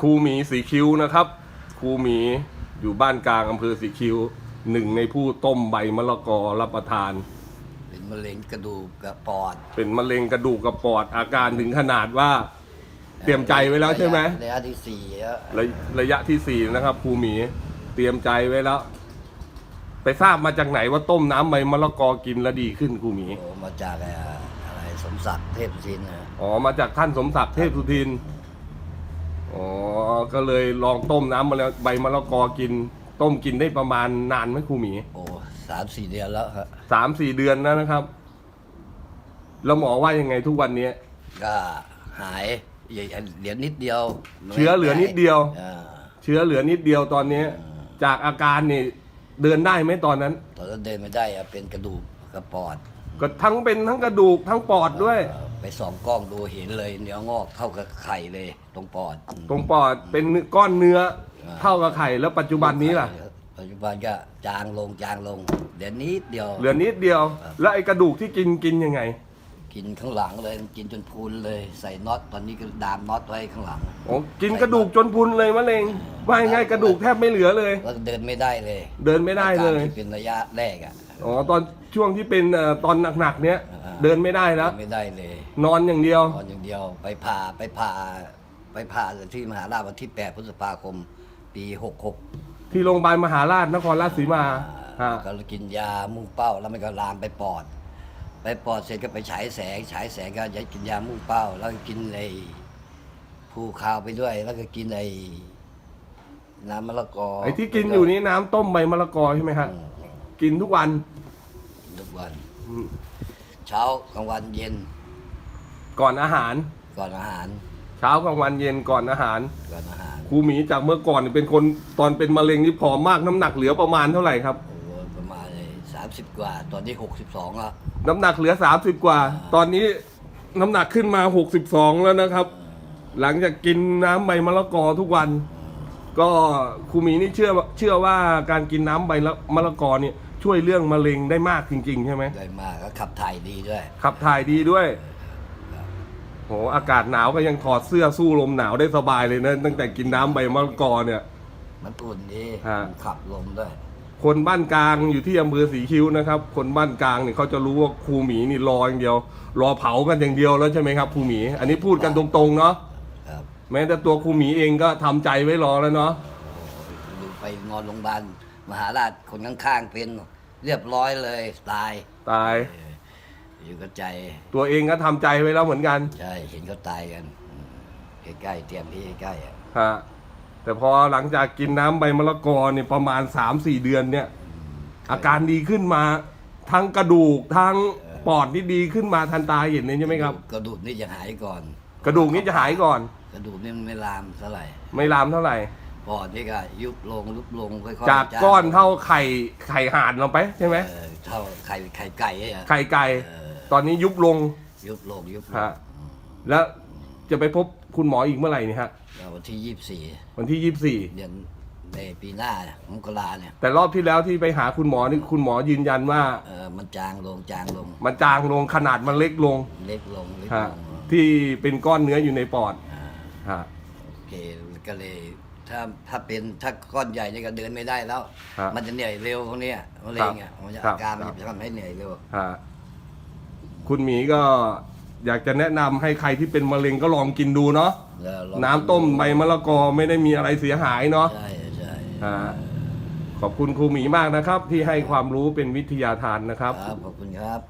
ครูหมีสีคิ้วนะครับครูหมีอยู่บ้านกลางอำเภอสีคิ้วหนึ่งในผู้ต้มใบมะละกอรับประทาน เป็นมะเร็งกระดูกกระปอดเป็นมะเร็งกระดูกกระปอดอาการถึงขนาดว่า เตรียมใจไว้แล้วใช่ไหมระยะที่สี่แล้วระระยะที่สี่นะครับครูหมีเตรียมใจไว้แล้ว ไปทราบมาจากไหนว่าต้มน้ำใบมะละกอกินแล้วดีขึ้นครูหมี โอ้มาจากอะไรอะไรสมศักดิ์เทพชินนะอ๋อมาจากท่านสมศักดิ์เทพสุทินอ๋อ ก็เลยลองต้มน้ำมาแล้วใบมะละกอกิน ต้มกินได้ประมาณนานไหมครูหมีโอ้สามสี่เดือนแล้วครับสามสี่เดือนแล้วนะครับ แล้วหมอว่ายังไงทุกวันนี้ก็หายเหลือนิดเดียวเชื้อเหลือนิดเดียวอ่าเชื้อเหลือนิดเดียวตอนนี้ จากอาการนี่เดินได้ไหมตอนนั้น ตอนนั้นเดินไม่ได้อะเป็นกระดูกกระปอด ก็ทั้งเป็นทั้งกระดูกทั้งปอดด้วย เอ่อ ไปส่องกล้องดูเห็นเลยเนื้องอกเท่ากับไข่เลยตรงปอดตรงปอดเป็นก้อนเนื้อเท่ากับไข่แล้วปัจจุบันนี้ล่ะ ปัจจุบันก็จางลงจางลงเดี๋ยวนิดเดียว เหลือนิดเดียว แล้วไอ้กระดูกที่กินกินยังไง กินข้างหลังเลยกินจนพูนเลยใส่น็อตตอนนี้ก็ดามน็อตไว้ข้างหลังอ๋อกินกระดูกจนพุนเลยมะเร็งว่าง่ายๆกระดูกแทบไม่เหลือเลยแล้วเดินไม่ได้เลย เดินไม่ได้เลยอาการที่เป็นระยะแรกอะ อ๋อตอนช่วงที่เป็นเอ่อตอนหนักๆเนี้ยอ่า เดินไม่ได้แล้วเดินไม่ได้เลยนอนอย่างเดียว นอนอย่างเดียวไปผ่าไปผ่าไปผ่าที่มหาราชวันที่ 8 พฤษภาคม ปี66ที่โรงพยาบาลมหาราชนครราชสีมาฮะก็กินยามุ่งเป้าแล้วมันก็ลามไปปอด ไปปอดเสร็จก็ไปฉายแสง ฉายแสงก็จะกินยามุ่งเป้า แล้วก็กินไอ้ภูคาวไปด้วย แล้วก็กินไอ้น้ำมะละกอไอ้ที่กินอยู่นี้น้ำต้มใบมะละกอใช่ไหมฮะอืม กินทุกวันกินทุกวันอืมเช้ากลางวันเย็น ก่อนอาหาร ก่อนอาหาร เช้ากลางวันเย็นก่อนอาหาร ก่อนอาหาร ครูหมีจากเมื่อก่อนนี่เป็นคนตอนเป็นมะเร็งนี่ผอมมากน้ำหนักเหลือประมาณเท่าไหร่ครับโอ้โหประมาณสามสิบกว่า ตอนนี้หกสิบสองแล้วน้ำหนักเหลือ30กว่า ตอนนี้น้ำหนักขึ้นมา62แล้วนะครับ หลังจากกินน้ำใบมะละกอทุกวันก็ครูหมีนี่เชื่อเชื่อว่าการกินน้ำใบละมะละกอเนี่ย ช่วยเรื่องมะเร็งได้มากจริง ๆ ใช่ไหมได้มากก็ขับถ่ายดีด้วย ขับถ่ายดีด้วยโหอากาศหนาวก็ยังถอดเสื้อสู้ลมหนาวได้สบายเลยนะตั้งแต่กินน้ำใบมะละกอเนี่ย มันอุ่นดีฮะมันขับลมด้วย คนบ้านกลางอยู่ที่อำเภอสีคิ้วนะครับ คนบ้านกลางเนี่ยเขาจะรู้ว่าครูหมีนี่รออย่างเดียว รอเผากันอย่างเดียวแล้วใช่ไหมครับครูหมี อันนี้พูดกันตรงๆเนาะครับแม้แต่ตัวครูหมีเองก็ทำใจไว้รอแล้วเนาะ ดูไปนอนโรงพยาบาลมหาราชคนข้างๆเป็น เรียบร้อยเลยตายตายอยู่กับใจ ตัวเองก็ทำใจไว้แล้วเหมือนกันใช่เห็นเขาตายกันอืมใกล้ๆเตรียมที่ใกล้ๆอะฮะแต่พอหลังจากกินน้ำใบมะละกอเนี่ยประมาณ 3-4 เดือนเนี่ย อาการดีขึ้นมา ทั้งกระดูกทั้งปอดนี่ดีขึ้นมาทันตาเห็นเลยใช่ไหมครับ กระดูกนี่จะหายก่อน กระดูกนี่จะหายก่อน กระดูกนี่มันไม่ลามเท่าไหร่ ไม่ลามเท่าไหร่ ปอดนี่ก็ยุบลงยุบลงค่อยๆจากก้อนเท่าไข่ไข่ห่านลงไปใช่ไหมเออเท่าไข่ไข่ไก่อะไข่ไก่เออตอนนี้ยุบลงยุบลงยุบลงฮะแล้วจะไปพบคุณหมออีกเมื่อไหร่นี่ฮะแล้ววันที่ยี่สิบสี่วันที่เดือนในปีหน้าเนี่ยมกราเนี่ย24แต่รอบที่แล้วที่ไปหาคุณหมอนี่คุณหมอยืนยันว่า เออมันจางลงจางลง มันจางลงขนาดมันเล็กลงเล็กลงเล็กฮะลงที่เป็นก้อนเนื้ออยู่ในปอดอ่าฮะโอเคก็เลย ถ้าถ้าเป็นถ้าก้อนใหญ่เนี่ยก็เดินไม่ได้แล้ว ฮะมันจะเหนื่อยเร็วพวกเนี้ยมะเร็งอะมันจะครัอาบการมันจะทำให้เหนื่อยเร็ว ฮะคุณหมีก็อยากจะแนะนำให้ใครที่เป็นมะเร็งก็ลองกินดูเนาะแล้วลองน้ำต้มใบมะละกอไม่ได้มีอะไรเสียหายเนาะ ใช่ใช่ฮะขอบคุณครูหมีมากนะครับ ที่ให้ความรู้เป็นวิทยาทานนะครับ ครับขอบคุณครับ